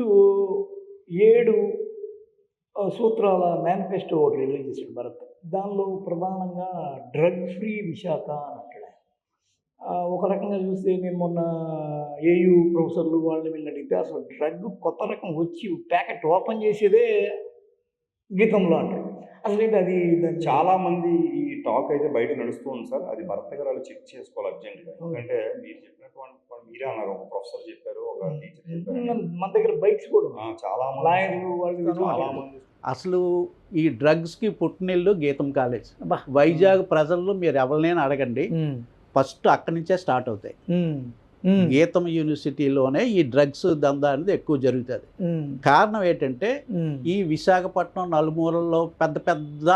ఇప్పుడు ఏడు సూత్రాల మేనిఫెస్టో ఒకటి రిలీజ్ చేశాడు భరత్. దానిలో ప్రధానంగా డ్రగ్ ఫ్రీ విశాఖ అని అంటాడు ఒక రకంగా చూస్తే నేను మొన్న ఏయు ప్రొఫెసర్లు వాళ్ళని వీళ్ళని అడిగితే అసలు డ్రగ్ కొత్త రకం వచ్చి ప్యాకెట్ ఓపెన్ చేసేదే గీతంలో అంటాడు. అసలు ఏంటి అది? దాన్ని చాలా మంది ఈ టాక్ అయితే బయట నడుస్తూ ఉంది సార్. అది భర్త గారు చెక్ చేసుకోవాలి అర్జెంట్గా. ఎందుకంటే మీరు చెప్పినటువంటి మీరే అన్నారు. ఒక ప్రొఫెసర్ చెప్పారు ఒక టీచర్ చెప్పారు మన దగ్గర బైక్స్ కూడా చాలా మంది లాయర్లు వాళ్ళు చాలా మంది అసలు ఈ డ్రగ్స్కి పుట్టినిల్లు గీతం కాలేజ్ అబ్బా. వైజాగ్ ప్రజల్లో మీరు ఎవరినైనా అడగండి. ఫస్ట్ అక్కడి నుంచే స్టార్ట్ అవుతాయి. గీతం యూనివర్సిటీలోనే ఈ డ్రగ్స్ దందా అనేది ఎక్కువ జరుగుతుంది. కారణం ఏంటంటే ఈ విశాఖపట్నం నలుమూలల్లో పెద్ద పెద్ద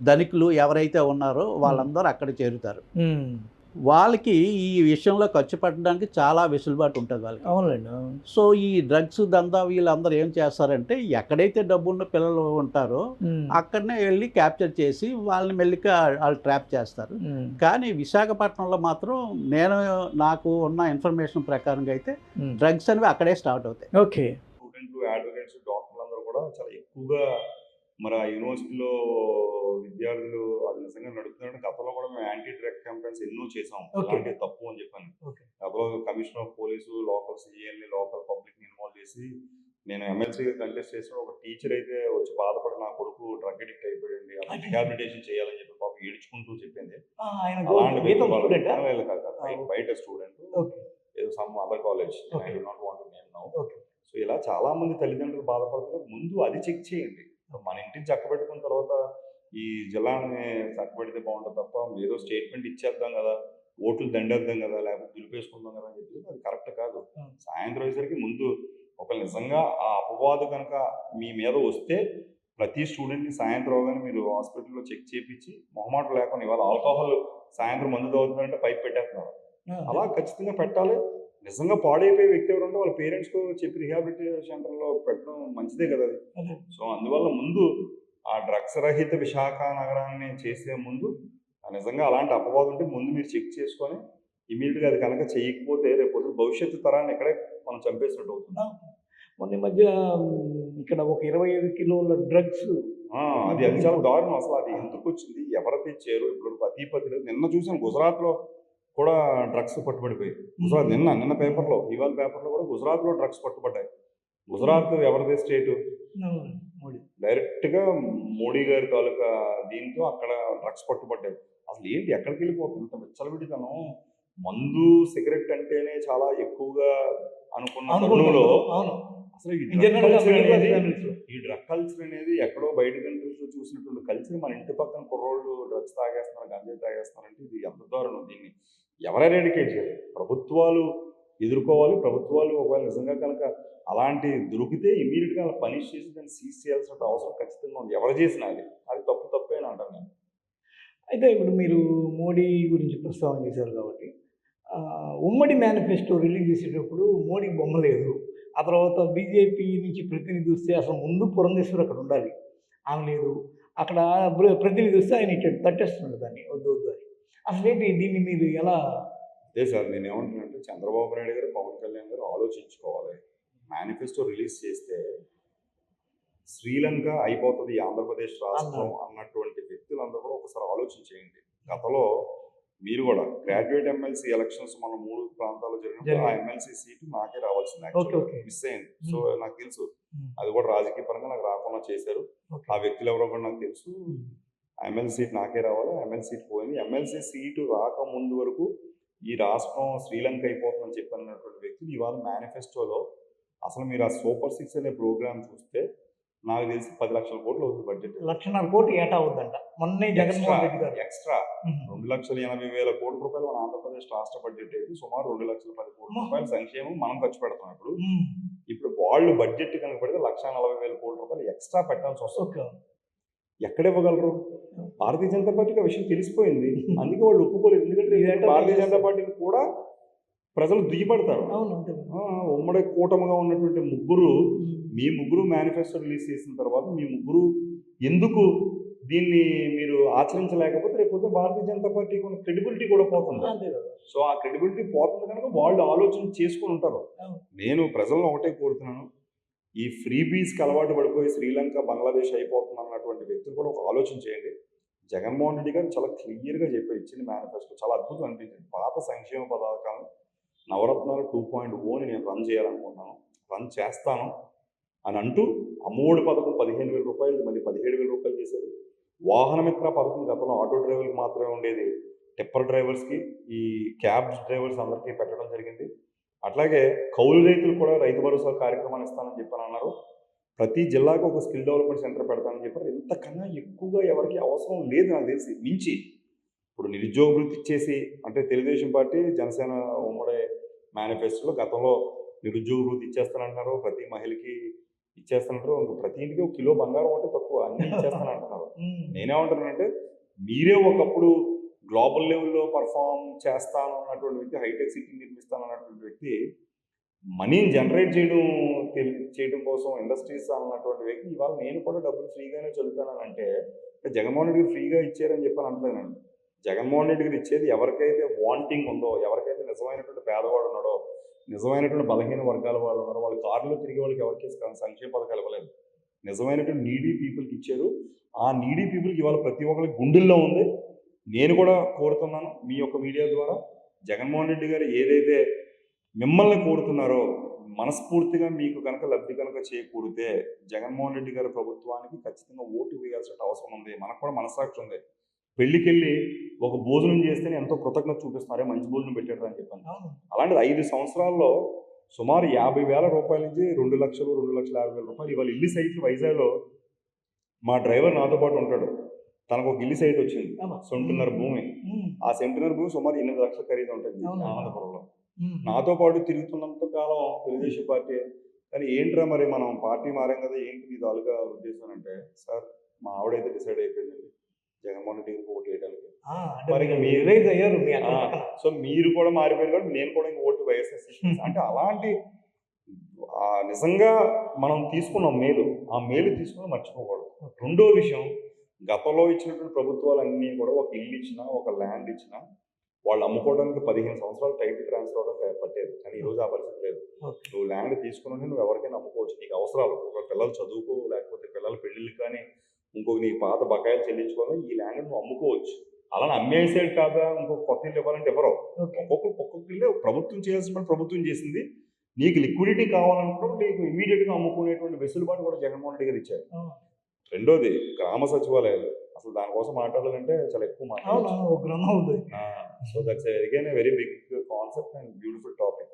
ధనికులు ఎవరైతే ఉన్నారో వాళ్ళందరూ అక్కడ చేరుతారు. వాళ్ళకి ఈ విషయంలో ఖర్చు పెట్టడానికి చాలా వెసులుబాటు ఉంటుంది వాళ్ళకి. అవునులేండి అవును. సో ఈ డ్రగ్స్ దందా వీళ్ళందరూ ఏం చేస్తారంటే ఎక్కడైతే డబ్బున్న పిల్లలు ఉంటారో అక్కడనే వెళ్ళి క్యాప్చర్ చేసి వాళ్ళని మెల్లిగా వాళ్ళు ట్రాప్ చేస్తారు. కానీ విశాఖపట్నంలో మాత్రం నేను నాకు ఉన్న ఇన్ఫర్మేషన్ ప్రకారంగా అయితే. డ్రగ్స్ అనేవి అక్కడే స్టార్ట్ అవుతాయి. ఓకే. స్టూడెంట్లు అడ్వకేట్స్ డాక్టర్లు అందరూ కూడా చాలా ఎక్కువగా మరి ఆ యూనివర్సిటీలో విద్యార్థులు అది నిజంగా నడుపుతున్నట్టు గతంలో కూడా మేము యాంటీ డ్రగ్ క్యాంపెయిన్స్ ఎన్నో చేసాం. అలాంటి తప్పు అని చెప్పాను. గతంలో కమిషనర్ ఆఫ్ పోలీసు లోకల్ సిఐల్ని లోకల్ పబ్లిక్ని ఇన్వాల్వ్ చేసి నేను ఎమ్మెల్సీగా కంటెస్ట్ చేసిన ఒక టీచర్ అయితే వచ్చి బాధపడి నా కొడుకు డ్రగ్ అడిక్ట్ అయిపోయింది. రిహాబిలిటేషన్ చేయాలని చెప్పి పాపం ఏడ్చుకుంటూ చెప్పింది. అలాంటి కాదు. బయట- student some other college I. Do not want name now so ఇలా చాలా మంది తల్లిదండ్రులు బాధపడుతున్నారు. ముందు అది చెక్ చేయండి. మన ఇంటిని చక్కబెట్టుకున్న తర్వాత ఈ జిల్లాని చక్కబెడితే బాగుంటుంది తప్ప ఏదో స్టేట్మెంట్ ఇచ్చేద్దాం కదా ఓట్లు దండేద్దాం కదా లేకపోతే దులిపేసుకుందాం కదా అని చెప్పి అది కరెక్ట్ కాదు. సాయంత్రం అయ్యేసరికి ముందు ఒక నిజంగా ఆ అపవాదు కనుక మీ మీద వస్తే ప్రతి స్టూడెంట్ని సాయంత్రం అవగానే మీరు హాస్పిటల్లో చెక్ చేయించి మొహమాట లేకుండా ఇవాళ ఆల్కహాల్ సాయంత్రం మందు తాగుతుందంటే పైప్ పెట్టేస్తున్నారు. అలా ఖచ్చితంగా పెట్టాలి. నిజంగా పాడైపోయే వ్యక్తి ఎవరు ఉంటే వాళ్ళ పేరెంట్స్కు చెప్పి రిహాబిలిటేషన్ సెంటర్లో పెట్టడం మంచిదే కదా అది. సో అందువల్ల ముందు ఆ డ్రగ్స్ రహిత విశాఖ నగరాన్ని చేసే ముందు ఆ నిజంగా అలాంటి అపవాదం ఉంటే ముందు మీరు చెక్ చేసుకొని ఇమీడియట్గా అది కనుక చేయకపోతే రేపు భవిష్యత్తు తరాన్ని ఇక్కడే మనం చంపేసినట్టు అవుతుంది. మొన్న ఈ మధ్య ఇక్కడ ఒక ఇరవై ఐదు కిలోల డ్రగ్స్ అది అది చాలా దారుణం అసలు. అది ఎందుకు వచ్చింది? ఎవరు తెచ్చారు ఇప్పుడు పతి లేదు నిన్న చూసాను గుజరాత్లో కూడా డ్రగ్స్ పట్టుబడిపోయి. గుజరాత్ నిన్న నిన్న పేపర్లో ఇవాళ పేపర్లో కూడా గుజరాత్లో డ్రగ్స్ పట్టుబడ్డాయి. గుజరాత్ ఎవరిది? స్టేట్? మోడీ. డైరెక్ట్గా మోడీ గారి తాలూకా దీంతో అక్కడ డ్రగ్స్ పట్టుబడ్డాయి. అసలు ఏంటి? ఎక్కడికి వెళ్ళిపోతుంది ఇంత విచ్చలవిడితనం. మందు సిగరెట్ అంటేనే చాలా ఎక్కువగా అనుకున్న తరుణంలో అవును. అసలు ఈ డ్రగ్ కల్చర్ అనేది ఎక్కడో బయట కంట్రీస్లో చూసినటువంటి కల్చర్ మన ఇంటి పక్కన కుర్రోళ్ళు డ్రగ్స్ తాగేస్తున్నారు గంజాయి తాగేస్తున్నారంటే ఇది ఎంత దారుణం దీన్ని. ఎవరైనా ఎడ్యుకేట్ చేయాలి ప్రభుత్వాలు ఎదుర్కోవాలి. ప్రభుత్వాలు ఒకవేళ నిజంగా కనుక అలాంటి దొరికితే ఇమీడియట్గా అలా పనిష్ చేసి దాన్ని సీజ్ చేయాల్సిన అవసరం ఖచ్చితంగా ఉంది. ఎవరు చేసినా అది. అది తప్పు తప్పే అని అంటాను నేను. అయితే ఇప్పుడు మీరు మోడీ గురించి ప్రస్తావన చేశారు కాబట్టి ఉమ్మడి మేనిఫెస్టో రిలీజ్ చేసేటప్పుడు మోడీ బొమ్మ లేదు. ఆ తర్వాత బీజేపీ నుంచి ప్రతినిధి వస్తే అసలు ముందు పురంధేశ్వర్ అక్కడ ఉండాలి. ఆమె లేదు. అక్కడ ప్ర- ప్రతినిధి వస్తే ఆయన ఇటు తట్టేస్తున్నాడు దాన్ని. వద్దు వద్దు అని. అసలు ఏంటి దీన్ని మీరు ఎలా అదే సార్ నేను ఏమంటున్నానంటే చంద్రబాబు నాయుడు గారు పవన్ కళ్యాణ్ గారు ఆలోచించుకోవాలి. మేనిఫెస్టో రిలీజ్ చేస్తే శ్రీలంక అయిపోతుంది ఆంధ్రప్రదేశ్ రాష్ట్రం అన్నటువంటి వ్యక్తులందరూ కూడా ఒకసారి ఆలోచించేయండి గతంలో మీరు కూడా గ్రాడ్యుయేట్ ఎమ్మెల్సీ ఎలక్షన్స్ మన మూడు ప్రాంతాల్లో జరిగినప్పుడు ఆ. ఎమ్మెల్సీ సీటు నాకే రావాల్సింది. మిస్ అయింది సో నాకు తెలుసు. అది కూడా రాజకీయ పరంగా నాకు రాకుండా చేశారు. ఆ వ్యక్తులు ఎవరో కూడా నాకు తెలుసు. ఎమ్మెల్సీ సీట్ నాకే రావాలి ఎమ్మెల్సీ సీట్ పోయింది. ఎమ్మెల్సీ సీటు రాకముందు వరకు ఈ రాష్ట్రం శ్రీలంక అయిపోతుందని చెప్పినటువంటి వ్యక్తులు ఇవాళ మేనిఫెస్టోలో అసలు మీరు ఆ సూపర్ సిక్స్ అనే ప్రోగ్రామ్ చూస్తే నాకు తెలిసి పది లక్షల కోట్లు అవుతుంది బడ్జెట్ లక్షన్నర కోటి ఏటా అవుద్దంట. మొన్నే జగన్మోహన్ రెడ్డి గారు. ఎక్స్ట్రా. రెండు లక్షల ఎనభై వేల కోట్ల రూపాయలు మన ఆంధ్రప్రదేశ్ రాష్ట్ర బడ్జెట్ అయితే సుమారు రెండు లక్షల పది కోట్ల రూపాయలు సంక్షేమం మనం ఖర్చు పెడతాం ఇప్పుడు. ఇప్పుడు వాళ్ళు బడ్జెట్ కనుక పెడితే లక్ష నలభై వేల కోట్ల రూపాయలు ఎక్స్ట్రా పెట్టాల్సి వస్తుంది. ఎక్కడ ఇవ్వగలరు భారతీయ జనతా పార్టీకి ఆ విషయం తెలిసిపోయింది. అందుకే వాళ్ళు ఒప్పుకోలేదు. ఎందుకంటే భారతీయ జనతా పార్టీని కూడా ప్రజలు దుయ్యపడతారు ఉమ్మడి కూటమిగా ఉన్నటువంటి ముగ్గురు. మీ ముగ్గురు మేనిఫెస్టో రిలీజ్ చేసిన తర్వాత మీ ముగ్గురు ఎందుకు దీన్ని మీరు ఆచరించలేకపోతే రేపు భారతీయ జనతా పార్టీకి ఉన్న క్రెడిబిలిటీ కూడా పోతుంది. సో ఆ క్రెడిబిలిటీ పోతుంది కనుక వాళ్ళు ఆలోచన చేసుకుని ఉంటారు. నేను ప్రజలను ఒకటే కోరుతున్నాను. ఈ ఫ్రీబీస్కి అలవాటు పడిపోయి శ్రీలంక బంగ్లాదేశ్ అయిపోతుంది అన్నటువంటి వ్యక్తులు కూడా ఒక ఆలోచన చేయండి. జగన్మోహన్ రెడ్డి గారు చాలా క్లియర్గా చెప్పి ఇచ్చింది మేనిఫెస్టో చాలా అద్భుతం అనిపించింది. పాత సంక్షేమ పథకాలు నవరత్నాలు టూ పాయింట్ ఓని నేను రన్ చేయాలనుకుంటున్నాను రన్ చేస్తాను అని అంటూ అమ్మఒడి పథకం పదిహేను వేల రూపాయలు మళ్ళీ పదిహేడు వేల రూపాయలు చేశారు. వాహనమిత్ర పథకం గతంలో ఆటో డ్రైవర్కి మాత్రమే ఉండేది. టిప్పర్ డ్రైవర్స్కి ఈ క్యాబ్ డ్రైవర్స్ అందరికీ పెట్టడం జరిగింది. అట్లాగే కౌలు రైతులు కూడా రైతు భరోసా కార్యక్రమాన్ని ఇస్తానని చెప్పని అన్నారు ప్రతి జిల్లాకు ఒక స్కిల్ డెవలప్మెంట్ సెంటర్ పెడతానని చెప్పారు. ఇంతకన్నా ఎక్కువగా ఎవరికి అవసరం లేదు నాకు తెలిసి. మించి ఇప్పుడు నిరుద్యోగ వృత్తి ఇచ్చేసి అంటే తెలుగుదేశం పార్టీ జనసేన ఉమ్మడి మేనిఫెస్టోలో గతంలో నిరుద్యోగ వృత్తి ఇచ్చేస్తానంటున్నారు. ప్రతి మహిళకి ఇచ్చేస్తానంటారు. ఇంక ప్రతి ఇంటికి ఒక కిలో బంగారం ఉంటే తక్కువ అన్ని ఇచ్చేస్తానంటున్నారు. నేనేమంటున్నానంటే మీరే ఒకప్పుడు గ్లోబల్ లెవెల్లో పర్ఫామ్ చేస్తాను అన్నటువంటి వ్యక్తి హైటెక్ సిటీ నిర్మిస్తాను అన్నటువంటి వ్యక్తి మనీని జనరేట్ చేయడం చేయడం కోసం ఇండస్ట్రీస్ అన్నటువంటి వ్యక్తి ఇవాళ నేను కూడా డబ్బులు ఫ్రీగానే చదువుతానంటే అంటే జగన్మోహన్ రెడ్డి గారు ఫ్రీగా ఇచ్చారని చెప్పని అంటలేనండి జగన్మోహన్ రెడ్డి గారు ఇచ్చేది ఎవరికైతే వాంటింగ్ ఉందో ఎవరికైతే నిజమైనటువంటి పేదవాడు ఉన్నాడో నిజమైనటువంటి బలహీన వర్గాల వాళ్ళు ఉన్నారో వాళ్ళ కారులో తిరిగే వాళ్ళకి ఎవరికి ఇస్తారు సంక్షేమ పథకాలు ఇవ్వలేదు. నిజమైనటువంటి నీడీ పీపుల్కి ఇచ్చారు. ఆ నీడీ పీపుల్కి ఇవాళ ప్రతి ఒక్కరికి గుండెల్లో ఉంది. నేను కూడా కోరుతున్నాను మీ యొక్క మీడియా ద్వారా జగన్మోహన్ రెడ్డి గారు ఏదైతే మిమ్మల్ని కోరుతున్నారో మనస్ఫూర్తిగా మీకు కనుక లబ్ధి కనుక చేకూరితే జగన్మోహన్ రెడ్డి గారి ప్రభుత్వానికి ఖచ్చితంగా ఓటు వేయాల్సిన అవసరం ఉంది. మనకు కూడా మనసాక్షి ఉంది. పెళ్ళికెళ్ళి ఒక భోజనం చేస్తేనే ఎంతో కృతజ్ఞత చూపిస్తున్నారే. మంచి భోజనం పెట్టారు అని చెప్పాను. అలాంటిది ఐదు సంవత్సరాల్లో సుమారు యాభై వేల రూపాయల నుంచి రెండు లక్షలు రెండు లక్షల యాభై వేల రూపాయలు ఇవాళ ఇల్లు సైట్లు వైజాగ్లో మా డ్రైవర్ నాతో పాటు ఉంటాడు. తనకు ఒక ఇల్లు సైట్ వచ్చింది. సొంటున్నర భూమి. ఆ సెంటున్నర భూమి సుమారు ఎనిమిది లక్షల ఖరీదు ఉంటుంది. ఆనందపురంలో ఉమ్. నాతో పాటు తిరుగుతున్నంత కాలం తెలుగుదేశం పార్టీ. కానీ ఏంట్రా మరి మనం పార్టీ మారాం కదా ఏంటి మీ తాలూకా ఉద్దేశం అంటే సార్ మా ఆవిడైతే డిసైడ్ అయిపోయిందండి. జగన్మోహన్ రెడ్డి గారికి ఓటు వేయడానికి మరి మీరు అయ్యారు. సో మీరు కూడా మారిపోయారు కాబట్టి నేను కూడా ఇంక ఓటు వైఎస్ఎస్ అంటే అలాంటి నిజంగా మనం తీసుకున్నాం మేలు ఆ మేలు తీసుకుని మర్చిపోకూడదు. రెండో విషయం గతంలో ఇచ్చినటువంటి ప్రభుత్వాలన్నీ కూడా ఒక ఇల్లు ఇచ్చినా ఒక ల్యాండ్ ఇచ్చినా వాళ్ళు అమ్ముకోవడానికి పదిహేను సంవత్సరాలు టైటిల్ ట్రాన్స్ఫర్ అవడానికి పట్టేది. కానీ ఈ రోజు ఆ పరిస్థితి లేదు. నువ్వు ల్యాండ్ తీసుకుని నువ్వు ఎవరికైనా అమ్ముకోవచ్చు. నీకు అవసరాలు. ఒక పిల్లలు చదువుకో లేకపోతే పిల్లల పెళ్ళిళ్ళు కానీ ఇంకొక నీ పాత బకాయిలు చెల్లించుకోవాలి ఈ ల్యాండ్ నువ్వు అమ్ముకోవచ్చు. అలా అమ్మేసేది కాదా? ఇంకొక కొత్త ఇల్లు ఇవ్వాలంటే ఎవరో. ఒక్కొక్క ఒక్కొక్క ఇల్లు ప్రభుత్వం చేయాల్సిన ప్రభుత్వం చేసింది. నీకు లిక్విడిటీ కావాలనుకున్నప్పుడు నీకు ఇమీడియట్గా అమ్ముకునేటువంటి వెసులుబాటు కూడా జగన్మోహన్ రెడ్డి గారు ఇచ్చారు. రెండోది గ్రామ సచివాలయాలు. అసలు దానికోసం మాట్లాడాలంటే చాలా ఎక్కువ మాట్లాడాలి so that's again very big concept and beautiful topic